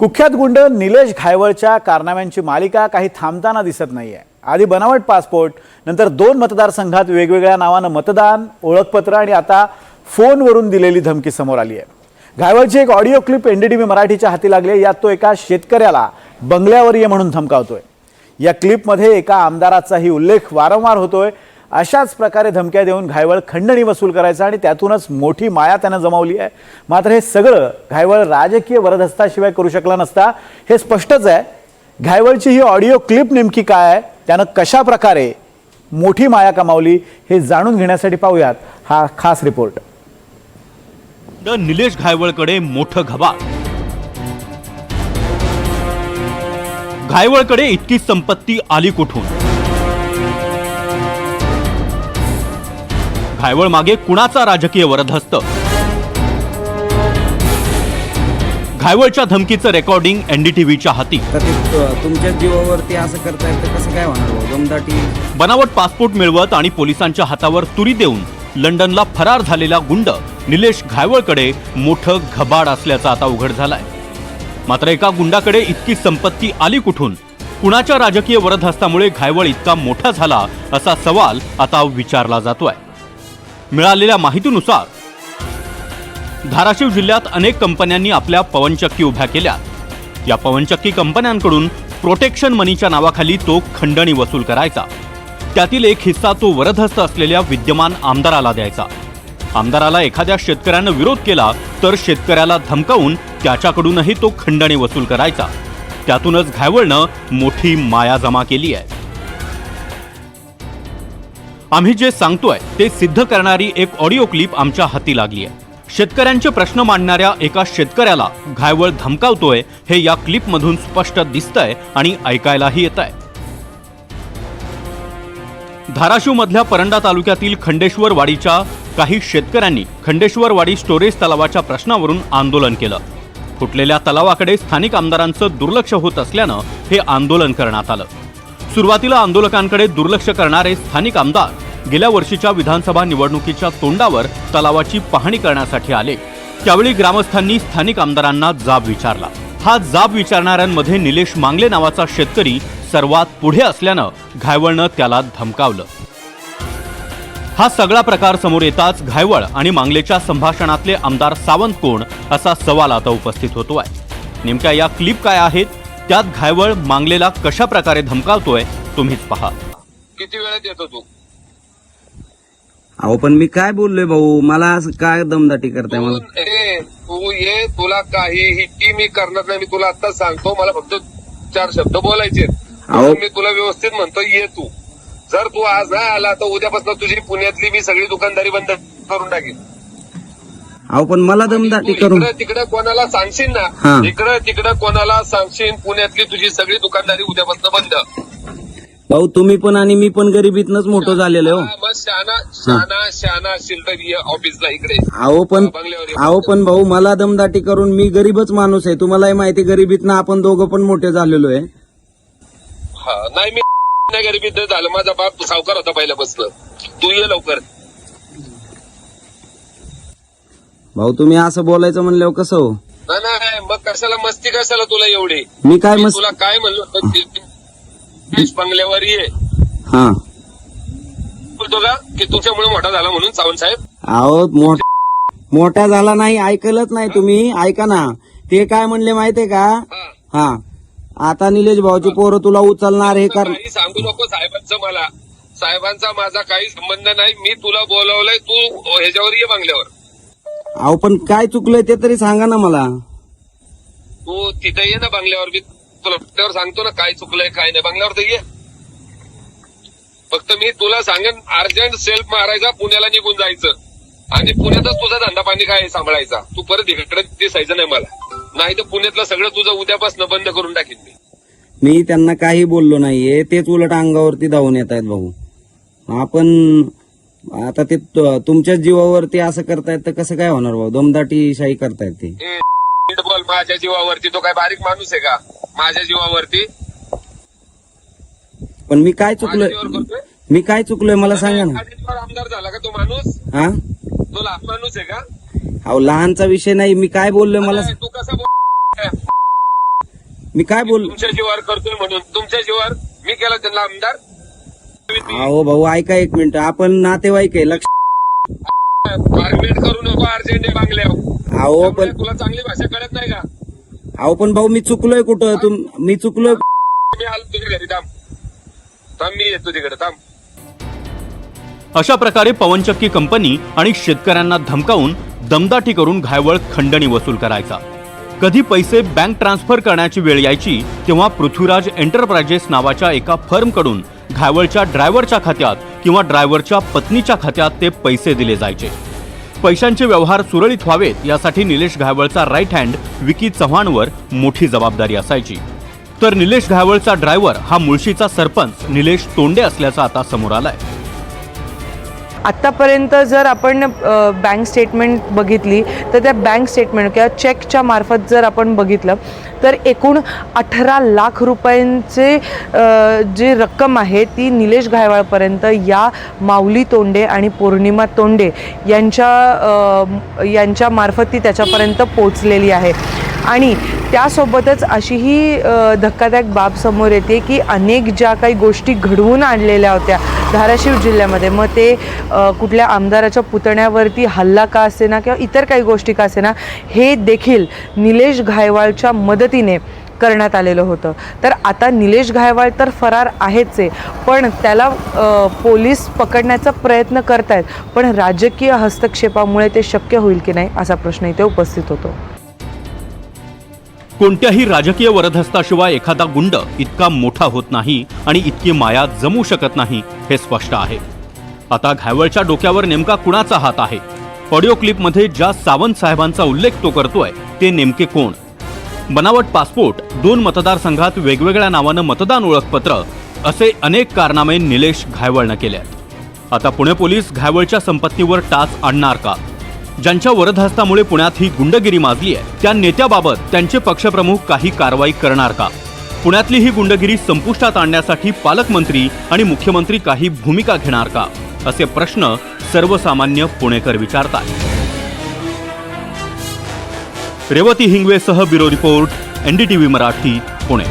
कुख्यात गुंड निलेश घायवळच्या कारनाम्यांची मालिका काही थांबताना दिसत नाही आहे आधी बनावट पासपोर्ट नंतर दोन मतदारसंघात वेगवेगळ्या नावानं मतदान ओळखपत्र आणि आता फोनवरून दिलेली धमकी समोर आली आहे घायवळची एक ऑडिओ क्लिप एनडीटीव्ही मराठीच्या हाती लागली आहे. यात तो एका शेतकऱ्याला बंगल्यावर ये म्हणून धमकावतोय. या क्लिपमध्ये एका आमदाराचाही उल्लेख वारंवार होतोय. अशाच प्रकारे धमक्या देऊन घायवळ खंडणी वसूल करायचा आणि त्यातूनच मोठी माया त्यानं जमावली आहे. मात्र हे सगळं घायवळ राजकीय वरदहस्ताशिवाय करू शकला नसता. हे स्पष्टच आहे. घायवळची ही ऑडिओ क्लिप नेमकी काय आहे? त्यानं कशा प्रकारे मोठी माया कमावली हे जाणून घेण्यासाठी पाहूयात. हा खास रिपोर्ट. द निलेश घायवळकडे मोठं घबा. घायवळकडे इतकी संपत्ती आली कुठून? घायवळ मागे कुणाचा राजकीय वरदहस्त? घायवळच्या धमकीचं रेकॉर्डिंग एनडीटीव्हीच्या हाती. तुमच्या जीवावरती असं करतायत तर कसं काय होणार दमदाटी बनावट पासपोर्ट मिळवत आणि पोलिसांच्या हातावर तुरी देऊन लंडनला फरार झालेला गुंड निलेश घायवळकडे मोठं घबाड असल्याचं आता उघड झालंय. मात्र एका गुंडाकडे इतकी संपत्ती आली कुठून? कुणाच्या राजकीय वरदहस्तामुळे घायवळ इतका मोठा झाला असा सवाल आता विचारला जातोय. मिळालेल्या माहितीनुसार धाराशिव जिल्ह्यात अनेक कंपन्यांनी आपल्या पवनचक्की उभ्या केल्या. या पवनचक्की कंपन्यांकडून प्रोटेक्शन मनीच्या नावाखाली तो खंडणी वसूल करायचा. त्यातील एक हिस्सा तो वरदहस्त असलेल्या विद्यमान आमदाराला द्यायचा. आमदाराला एखाद्या शेतकऱ्यानं विरोध केला तर शेतकऱ्याला धमकावून त्याच्याकडूनही तो खंडणी वसूल करायचा. त्यातूनच घायवळनं मोठी माया जमा केली आहे. आम्ही जे सांगतोय ते सिद्ध करणारी एक ऑडिओ क्लिप आमच्या हाती लागली आहे. शेतकऱ्यांचे प्रश्न मांडणाऱ्या एका शेतकऱ्याला घायवळ धमकावतोय हे या क्लिपमधून स्पष्ट दिसतंय आणि ऐकायलाही येत आहे धाराशिव मधल्या परंडा तालुक्यातील खंडेश्वर वाडीच्या काही शेतकऱ्यांनी खंडेश्वर वाडी स्टोरेज तलावाच्या प्रश्नावरून आंदोलन केलं. फुटलेल्या तलावाकडे स्थानिक आमदारांचं दुर्लक्ष होत असल्यानं हे आंदोलन करण्यात आलं. सुरुवातीला आंदोलकांकडे दुर्लक्ष करणारे स्थानिक आमदार गेल्या वर्षीच्या विधानसभा निवडणुकीच्या तोंडावर तलावाची पाहणी करण्यासाठी आले. त्यावेळी ग्रामस्थांनी स्थानिक आमदारांना जाब विचारला. हा जाब विचारणाऱ्यांमध्ये निलेश मांगले नावाचा शेतकरी सर्वात पुढे असल्यानं घायवळनं त्याला धमकावलं. हा सगळा प्रकार समोर येताच घायवळ आणि मांगलेच्या संभाषणातले आमदार सावंत कोण असा सवाल आता उपस्थित होतोय नेमक्या या क्लिप काय आहेत? त्यात घायवळ मांगलेला कशा प्रकारे धमकावतोय तुम्हीच पहा. किती वेळात येतो तू? अहो पण मी काय बोललोय भाऊ? मला असं काय दमदाटी करताय? मला तू ये, तू ये तुला काहीही टी मी करणार नाही मी तुला आता सांगतो मला फक्त चार शब्द बोलायचे अहो. मी तुला व्यवस्थित म्हणतो ये तू. जर तू आज नाही आला तर उद्यापासून तुझी पुण्यातली मी सगळी दुकानदारी बंद करून टाकेन. अहो पण मला दमदाटी करून इकडं तिकडं कोणाला सांगशील हा. ना इकडं तिकडं कोणाला सांगशील पुण्यातली तुझी सगळी दुकानदारी उद्यापासून बंद. भाऊ तुम्ही पण आणि मी पण गरिबीतनच मोठं झालेलो हो. हा, मग शाना शाना शाना असशील तर ये ऑफिसला इकडे. अहो पण बंगल्यावर ये. अहो पण भाऊ मला दमदाटी करून मी गरीबच माणूस आहे. तुम्हालाही माहिती गरिबीतनं आपण दोघं पण मोठे झालेलो आहे. हा नाही मी नाही गरिबीत झालं. माझा बाप सावकार होता पहिल्यापासून. तू ये लवकर. भाऊ तुम्ही असं बोलायचं म्हणल्यावर कसं हो? नाही नाही मग कशाला मस्ती कशाला तुला एवढी? मी काय मी मस्त तुला काय म्हणलो? देश बंगल्यावर ये हा. बोलतो का? की तुमच्यामुळे मोठा झाला म्हणून सावंत साहेब. अहो मोठ मोठा झाला नाही ऐकलंच नाही तुम्ही. ऐका ना. ते काय म्हणले माहितीये का? हा. हा. आता निलेश भाऊची पोरं तुला उचलणार हे कर काही सांगू नको साहेबांचं मला. साहेबांचा माझा काही संबंध नाही. मी तुला बोलवलंय तू ह्याच्यावर ये बंगल्यावर. अहो पण काय चुकलंय ते तरी सांगा ना मला. तू तिथे ये ना बंगल्यावर. मी तुला सांगतो ना काय चुकलंय काय नाही. बंगल्यावर तर ये. फक्त मी तुला सांगेन अर्जंट सेल्फ मारायचा पुण्याला निघून जायचं. आणि पुण्यातच तुझा धंदा पाणी काय सांभाळायचा? तू परत इकडे दिसायचं नाही मला. नाही तर पुण्यातलं सगळं तुझं उद्यापासून बंद करून टाकीन मी. मी त्यांना काही बोललो नाहीये. तेच उलट अंगावरती धावून येत आहेत भाऊ. आपण आता ते तुमच्याच जीवावरती असं करतायत तर कसं काय होणार भाऊ? दमदाटी शाही करतायत ते. बोल माझ्या जीवावरती. तो काय बारीक माणूस आहे का? माझ्या जीवावरती. पण मी काय माझ्या चुकलोय? जीवावर करतोय? मी काय चुकलोय मला सांगा ना. माझ्या जीवावर आमदार झाला का तो माणूस? हा? तो लहान माणूस आहे का? अहो लहानचा विषय नाही. मी काय बोललोय मला अरे, तू कसा बोल मी काय बोल तुमच्या जीवावर करतोय म्हणून. तुमच्या जीवावर मी केला त्यांना आमदार? अहो भाऊ ऐका एक मिनिट. आपण नातेवाईक आहे. लक्ष करू नको अर्जंट आहे बांगल्यावर. अहो पण तुला चांगली भाषा कळत नाही का? अहो पण भाऊ मी चुकलोय कुठं? तुम मी चुकलोय मी आलो तुझ्या घरी थांब. थांब मी येतो तिकडे थांब. अशा प्रकारे पवनचक्की कंपनी आणि शेतकऱ्यांना धमकावून दमदाटी करून घायवळ खंडणी वसूल करायचा. कधी पैसे बँक ट्रान्सफर करण्याची वेळ यायची तेव्हा पृथ्वीराज एंटरप्राइजेस नावाच्या एका फर्मकडून घायवळच्या ड्रायव्हरच्या खात्यात किंवा ड्रायव्हरच्या पत्नीच्या खात्यात ते पैसे दिले जायचे. पैशांचे व्यवहार सुरळीत व्हावेत यासाठी निलेश घायवळचा राईट हँड विकी चव्हाणवर मोठी जबाबदारी असायची. तर निलेश घायवळचा ड्रायव्हर हा मुळशीचा सरपंच निलेश तोंडे असल्याचा आता समोर आलाय. आत्तापर्यंत जर आपण बँक स्टेटमेंट बघितली तर त्या बँक स्टेटमेंट किंवा चेकच्या मार्फत जर आपण बघितलं तर एकूण अठरा लाख रुपयांचे जे रक्कम आहे ती निलेश घायवाळपर्यंत या माऊली तोंडे आणि पौर्णिमा तोंडे यांच्या यांच्या मार्फत ती त्याच्यापर्यंत पोचलेली आहे. आणि त्यासोबतच अशीही ही धक्कादायक बाब समोर येते की अनेक ज्या काही गोष्टी घडवून आणलेल्या होत्या धाराशिव जिल्ह्यामध्ये मग ते कुठल्या आमदाराच्या पुतण्यावरती हल्ला का असेना किंवा इतर काही गोष्टी का असेना हे देखील निलेश घायवाळच्या मदतीने करण्यात आलेलं होतं. तर आता निलेश घायवाळ तर फरार आहेच आहे पण त्याला पोलीस पकडण्याचा प्रयत्न करतायत पण राजकीय हस्तक्षेपामुळे ते शक्य होईल की नाही असा प्रश्न इथे उपस्थित होतो. कोणत्याही राजकीय वरदहस्ताशिवाय एखादा गुंड इतका मोठा होत नाही आणि इतकी माया जमू शकत नाही हे स्पष्ट आहे. आता घायवळच्या डोक्यावर नेमका कुणाचा हात आहे? ऑडिओ क्लिपमध्ये ज्या सावंत साहेबांचा उल्लेख तो करतोय ते नेमके कोण? बनावट पासपोर्ट दोन मतदारसंघात वेगवेगळ्या नावानं मतदान ओळखपत्र असे अनेक कारनामे निलेश घायवळनं केले आहेत आता पुणे पोलीस घायवळच्या संपत्तीवर टाच आणणार का? ज्यांच्या वरदहस्तामुळे पुण्यात ही गुंडगिरी माजली आहे त्या नेत्याबाबत त्यांचे पक्षप्रमुख काही कारवाई करणार का? पुण्यातली ही गुंडगिरी संपुष्टात आणण्यासाठी पालकमंत्री आणि मुख्यमंत्री काही भूमिका घेणार का? असे प्रश्न सर्वसामान्य पुणेकर विचारतात. Revati हिंगवेसह bureau report NDTV Marathi Pune.